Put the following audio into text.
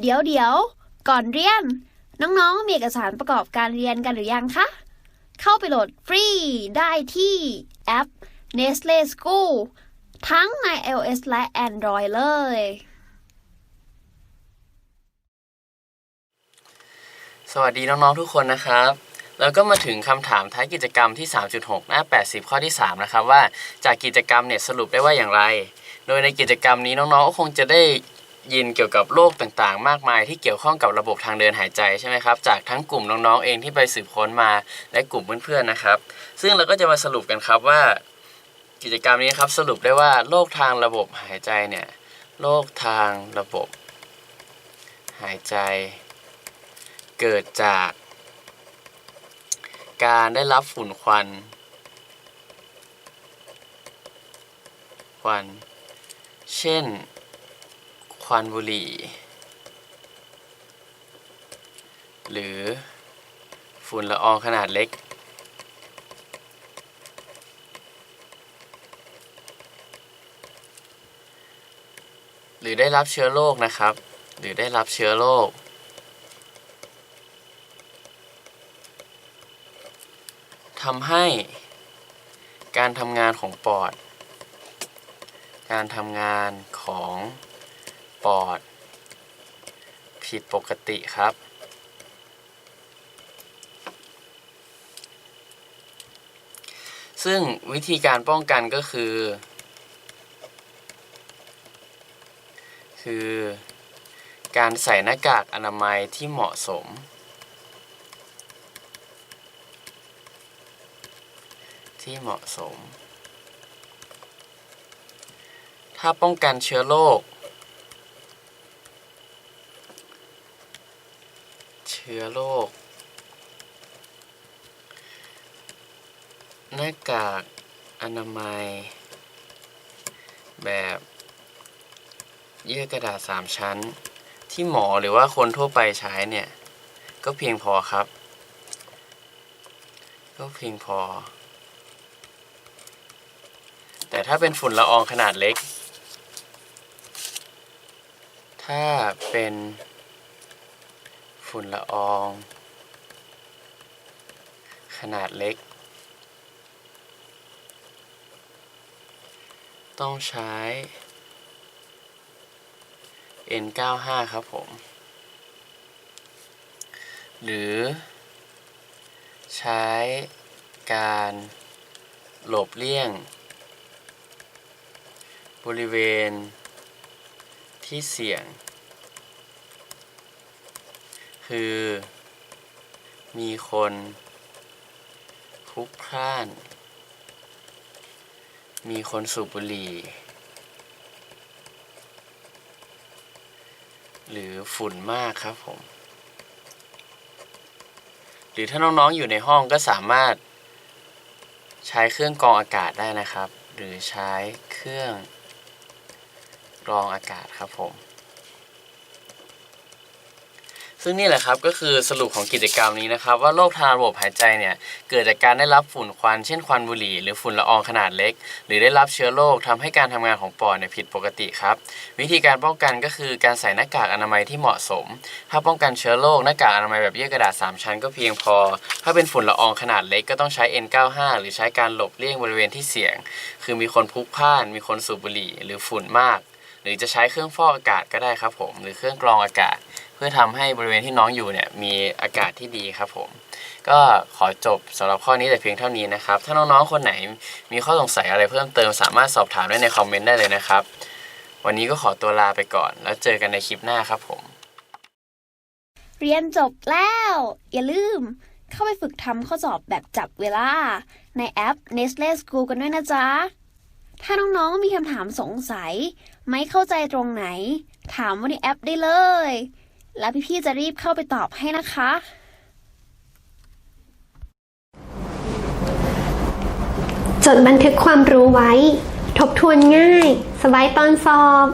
เดี๋ยวเดี๋ยว ก่อนเรียน น้องๆ มีเอกสารประกอบการเรียนกันหรือยังคะ เข้าไปโหลดฟรีได้ที่แอป Nestle School ทั้งใน iOS และ Android เลย สวัสดีน้องๆ ทุกคนนะครับแล้วก็มาถึงคำถามท้ายกิจกรรมที่ 3.6 หน้า 80 ข้อที่ 3 นะครับว่าจากกิจกรรมเนี่ยสรุปได้ว่าอย่างไร โดยในกิจกรรมนี้น้องๆก็คงจะได้ ยินเกี่ยวกับโรคต่างๆ มากมายที่เกี่ยวข้องกับระบบทางเดินหายใจใช่ไหมครับจากทั้งกลุ่มน้องๆเองที่ไปสืบค้นมาและกลุ่มเพื่อนๆนะครับ ซึ่งเราก็จะมาสรุปกันครับว่า กิจกรรมนี้ครับสรุปได้ว่าโรคทางระบบหายใจเนี่ยโรคทางระบบ หายใจ เกิดจาก การได้รับฝุ่นควัน ควัน เช่น ควันบุหรี่ หรือฝุ่นละอองขนาดเล็ก หรือได้รับเชื้อโรคนะครับ หรือได้รับเชื้อโรคทำให้การทำงานของปอด การทำงานของ ปอด ผิดปกติครับ ซึ่งวิธีการป้องกันก็คือ คือการใส่หน้ากากอนามัยที่เหมาะสม ที่เหมาะสม ถ้าป้องกันเชื้อโรค ชื้อโรค หน้ากากอนามัย แบบเยื่อกระดาษสามชั้น ที่หมอหรือว่าคนทั่วไปใช้เนี่ย ก็เพียงพอครับ ก็เพียงพอ แต่ถ้าเป็นฝุ่นละอองขนาดเล็ก ถ้าเป็น ฝุ่นละออง ขนาดเล็ก ต้องใช้ N95 ครับผม หรือใช้การหลบเลี่ยง บริเวณที่เสี่ยง คือ มีคนพลุกพล่าน มีคนสูบบุหรี่ หรือฝุ่นมากครับผม หรือถ้าน้องๆอยู่ในห้องก็สามารถ ใช้เครื่องกรองอากาศได้นะครับ หรือใช้เครื่องกรองอากาศครับผม ซึ่งนี่แหละครับก็คือสรุปของกิจกรรมนี้นะครับ ว่าโรคทางระบบหายใจเนี่ยเกิดจากการได้รับฝุ่นควันเช่นควันบุหรี่ หรือฝุ่นละอองขนาดเล็ก หรือได้รับเชื้อโรคทำให้การทำงานของปอดเนี่ยผิดปกติครับ วิธีการป้องกันก็คือการใส่หน้ากากอนามัยที่เหมาะสม ถ้าป้องกันเชื้อโรคหน้ากากอนามัยแบบเยื่อกระดาษ 3 ชั้นก็เพียงพอ ถ้าเป็นฝุ่นละอองขนาดเล็กก็ต้องใช้ N95 หรือใช้การหลบเลี่ยงบริเวณที่เสี่ยง คือมีคนพลุกพล่าน มีคนสูบบุหรี่ หรือฝุ่นมาก หรือจะใช้เครื่องฟอกอากาศก็ได้ครับผม หรือเครื่องกรองอากาศ เพื่อทำให้บริเวณที่น้องอยู่เนี่ยมีอากาศที่ดีครับผม ก็ขอจบสำหรับข้อนี้แต่เพียงเท่านี้นะครับ ถ้าน้องๆคนไหนมีข้อสงสัยอะไรเพิ่มเติมสามารถสอบถามได้ในคอมเมนต์ได้เลยนะครับ วันนี้ก็ขอตัวลาไปก่อน แล้วเจอกันในคลิปหน้าครับผม เรียนจบแล้ว อย่าลืม เข้าไปฝึกทำข้อสอบแบบจับเวลา ในแอป Nestle School กันด้วยนะจ๊ะถ้าน้องๆมีคำถามสงสัย ไม่เข้าใจตรงไหน ถามว่าในแอปได้เลย แล้วพี่ๆจะรีบเข้าไปตอบให้นะคะ จดบันทึกความรู้ไว้ ทบทวนง่าย สบายตอนสอบ